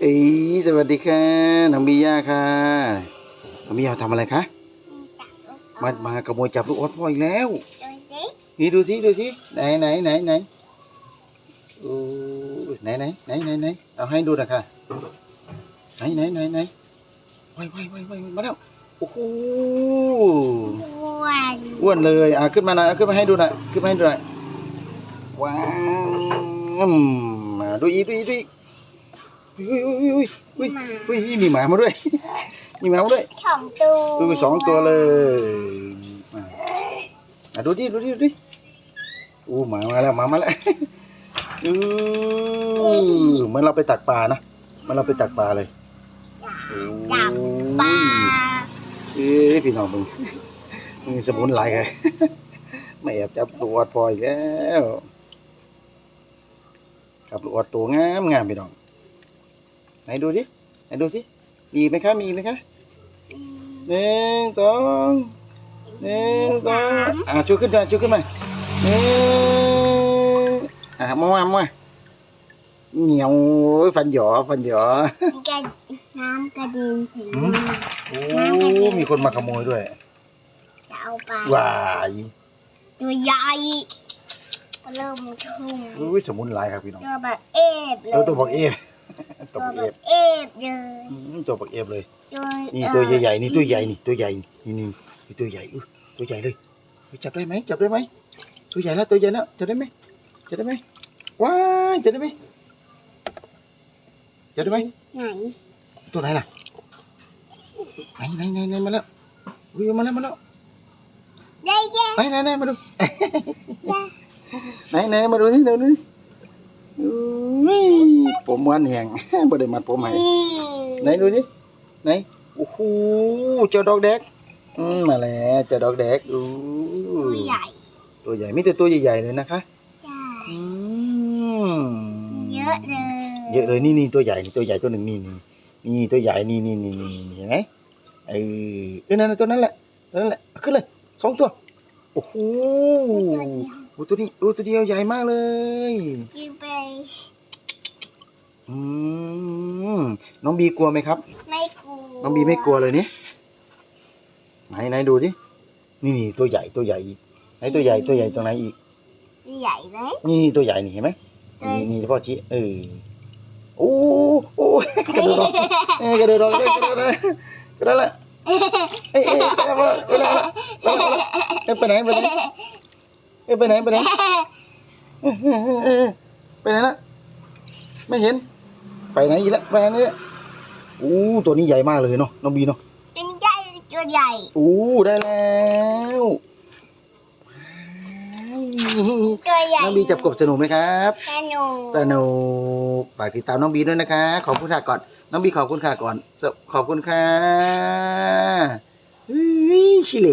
เอ้ยสวัสดีค่ะน้องบีย่าค่ะน้องบีย่าทำอะไรคะมามากระโมยจับลูกออสพ่ออีกแล้ว นี่ดูสิดูสิไหนไหนไหนไหนโอ้ไหนไหนไหนไหนไหนเอาให้ดูหนะค่ะไหนไหนไหนไหนไวไวไวไวมาแล้วโอ้โหวันอ้วนเลยอะขึ้นมาหน่อยขึ้นมาให้ดูหน่อยขึ้นมาให้ดูหน่อยว้าวมดูอีดูอีดูอี อุ้ยอุ้ยอุ้ยอุ้ยอุ้ยอุ้ยมีหมามาด้วย มีหมามาด้วยสองตัวดูสองตัวเลยมาอะดูดิดูดิดูดิอู้หมามาแล้วหมามาแล้วอือเหมือนเราไปตักปลานะเหมือนเราไปตักปลาเลยจับปลาเอ้ยพี่น้องมึงมีสมุนไพรไงไม่แอบจับตัวพออีกแล้วครับลูกออดตัวงามงามพี่น้อง ไหนดูสิไหนดูสิมีไหมคะมีไหมคะหนึ่งสองหนึ่งสองอะชูขึ้นมาชูขึ้นมาหนึ่งอะมามามาเหนียวฟันหยอฟันหยอมีกระน้ำกระเด็นสีหืมโอ้มีคนมาขโมยด้วยจะเอาไปว้ายตัวใหญ่เริ่มทุ่มอุ้ยสมุนไพรครับพี่น้องตัวแบบเอฟเลยแล้วตัวบอกเอฟ ตัตัววบอกแบเอฟบเอฟเลยอืมตัวบอกเอฟเลยตัวนี่เอ่อตัวใหญ่ๆนี่ตัวใหญ่นี่ตัวใหญ่นี่นี่นี่ตัวใหญ่อุ้ยตัวใหญ่เลยเฮ้ยจับได้ไหมจับได้ไหมตัวใหญ่แล้วตัวใหญ่แล้วจับได้ไหมจับได้ไหมว้ายจับได้ไหมจับได้ไหมไหนตัวไหนล่ะไหนไหนไหนไหนมาแล้วอุ้ยมาแล้วมาแล้วได้แค่ไหนไหนไหนมาดูไหนไหนมาดูนี่ดูนี่ อุ้ยผมวันแหงบ่ได้มัดผมให้ไหนดูสิไหนโอ้โหเจ้าดอกแดกอืมมาแล้วเจ้าดอกแดกอู้ตัวใหญ่ ตัวใหญ่มีแต่ตัวใหญ่ๆเลยนะคะใช่อืมเยอะเลยเยอะเลยนี่นี่ตัวใหญ่นี่ตัวใหญ่ตัวหนึ่งนี่นี่นี่ตัวใหญ่นี่นี่นี่นี่นี่เห็นไหมเออเออนั่นน่ะตัวนั้นแหละตัวนั้นแหละเอาขึ้นเลยสองตัวโอ้โหมีตัวเดียว โอ้ตัวนี้โอ้ตัวเดียวใหญ่มากเลย กินไป อืมน้องบีกลัวไหมครับ ไม่กลัวน้องบีไม่กลัวเลยนี่ไหนไหนดูสินี่นี่ตัวใหญ่ตัวใหญ่อีกไหนตัวใหญ่ตัวใหญ่ตรงไหนอีก ใหญ่ไหม นี่ตัวใหญ่นี่เห็นไหมเอ้ยนี่นี่พ่อชี้เออโอ้โอ้กระโดดออกเอ้ยกระโดดออกเลยกระโดดเลยกระโดดละเอ้ยเอ้ยไปไหนไปไหนไปไหน เอ้ยไปไหนไปไหนเอ้ยเอ้ยเอ้ยเอ้ยไปไหนละไม่เห็น ไปไหนอีกละไปไหนเนี่ยโอ้ตัวนี้ใหญ่มากเลยเนาะน้องบีเนาะเป็นใหญ่ตัวใหญ่โอ้ได้แล้วตัวใหญ่น้องบีจับกบสนุกไหมครับสนุกสนุกฝากติดตามน้องบีด้วยนะคะขอบคุณค่ะก่อน น้องบีขอบคุณค่ะก่อนขอบคุณค่ะเฮ้ยชิเล